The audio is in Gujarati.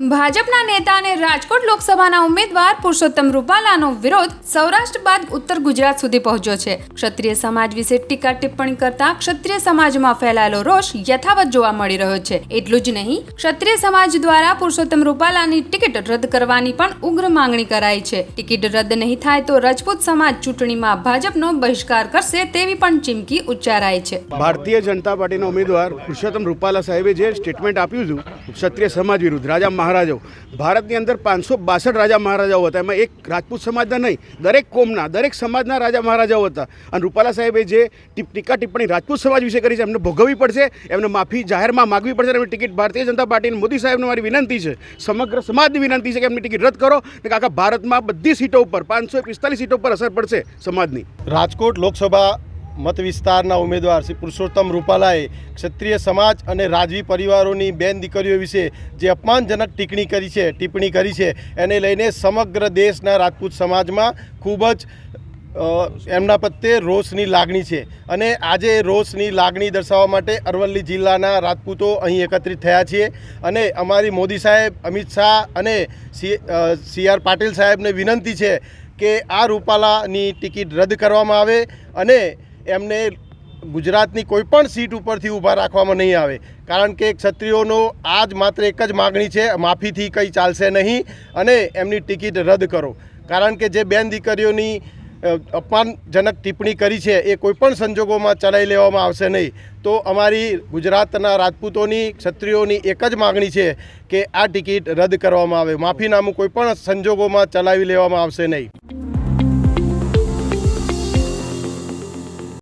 ભાજપના નેતા અને રાજકોટ લોકસભાના ઉમેદવાર પુરુષોત્તમ રૂપાલાનો વિરોધ સૌરાષ્ટ્ર બાદ ઉત્તર ગુજરાત સુધી પહોંચ્યો છે. ક્ષત્રિય સમાજ વિશે ટીકા ટિપ્પણી કરતા ક્ષત્રિય સમાજમાં ફેલાયેલો રોષ યથાવત જોવા મળી રહ્યો છે. એટલું જ નહીં, ક્ષત્રિય સમાજ દ્વારા પુરુષોત્તમ રૂપાલાની ટિકિટ રદ કરવાની પણ ઉગ્ર માંગણી કરાઈ છે. ટિકિટ રદ નહીં થાય તો રાજપૂત સમાજ ચૂંટણીમાં ભાજપનો બહિષ્કાર કરશે તેવી પણ ચીમકી ઉચ્ચારાઈ છે. ભારતીય જનતા પાર્ટીના ઉમેદવાર પુરુષોત્તમ રૂપાલા સાહેબે જે સ્ટેટમેન્ટ આપ્યું હતું, ક્ષત્રિય સમાજ વિરુદ્ધ, રાજા મહારાજાઓ. ભારતની અંદર પાંચસો બાસઠ રાજા મહારાજાઓ હતા. એમાં એક રાજપૂત સમાજના નહીં, દરેક કોમના, દરેક સમાજના રાજા મહારાજાઓ હતા. અને રૂપાલા સાહેબે જે ટીકા ટિપ્પણી રાજપૂત સમાજ વિશે કરી છે, એમને ભોગવવી પડશે, એમને માફી જાહેરમાં માગવી પડશે, અને ટિકિટ ભારતીય જનતા પાર્ટીની મોદી સાહેબને મારી વિનંતી છે, સમગ્ર સમાજની વિનંતી છે કે એમની ટિકિટ રદ કરો, ને આખા ભારતમાં બધી સીટો ઉપર, પાંચસો પિસ્તાલીસ સીટો પર અસર પડશે સમાજની. રાજકોટ લોકસભા મત વિસ્તારના ઉમેદવાર શ્રી પુરુષોત્તમ રૂપાલાએ ક્ષત્રિય સમાજ અને રાજવી પરિવારોની બેન દીકરીઓ વિશે જે અપમાનજનક ટિપ્પણી કરી છે, ટિપ્પણી કરી છે, એને લઈને સમગ્ર દેશના રાજપૂત સમાજમાં ખૂબ જ એમના પ્રત્યે રોષની લાગણી છે. અને આજે રોષની લાગણી દર્શાવવા માટે અરવલ્લી જિલ્લાના રાજપૂતો અહીં એકત્રિત થયા છીએ. અને અમારી મોદી સાહેબ, અમિત શાહ અને સી આર પાટીલ સાહેબને વિનંતી છે કે આ રૂપાલાની ટિકિટ રદ કરવામાં આવે. અને એમને ગુજરાતની કોઈ પણ સીટ ઉપરથી ઊભા રાખવામાં નહીં આવે. કારણ કે ક્ષત્રિયોનો આ જ માત્ર એક જ માગણી છે, માફીથી કંઈ ચાલશે નહીં અને એમની ટિકિટ રદ કરો. કારણ કે જે બેન દીકરીઓની અપમાનજનક ટિપ્પણી કરી છે, એ કોઈપણ સંજોગોમાં ચલાવી લેવામાં આવશે નહીં. તો અમારી ગુજરાતના રાજપૂતોની, ક્ષત્રિયોની એક જ માગણી છે કે આ ટિકિટ રદ કરવામાં આવે. માફીનામું કોઈપણ સંજોગોમાં ચલાવી લેવામાં આવશે નહીં.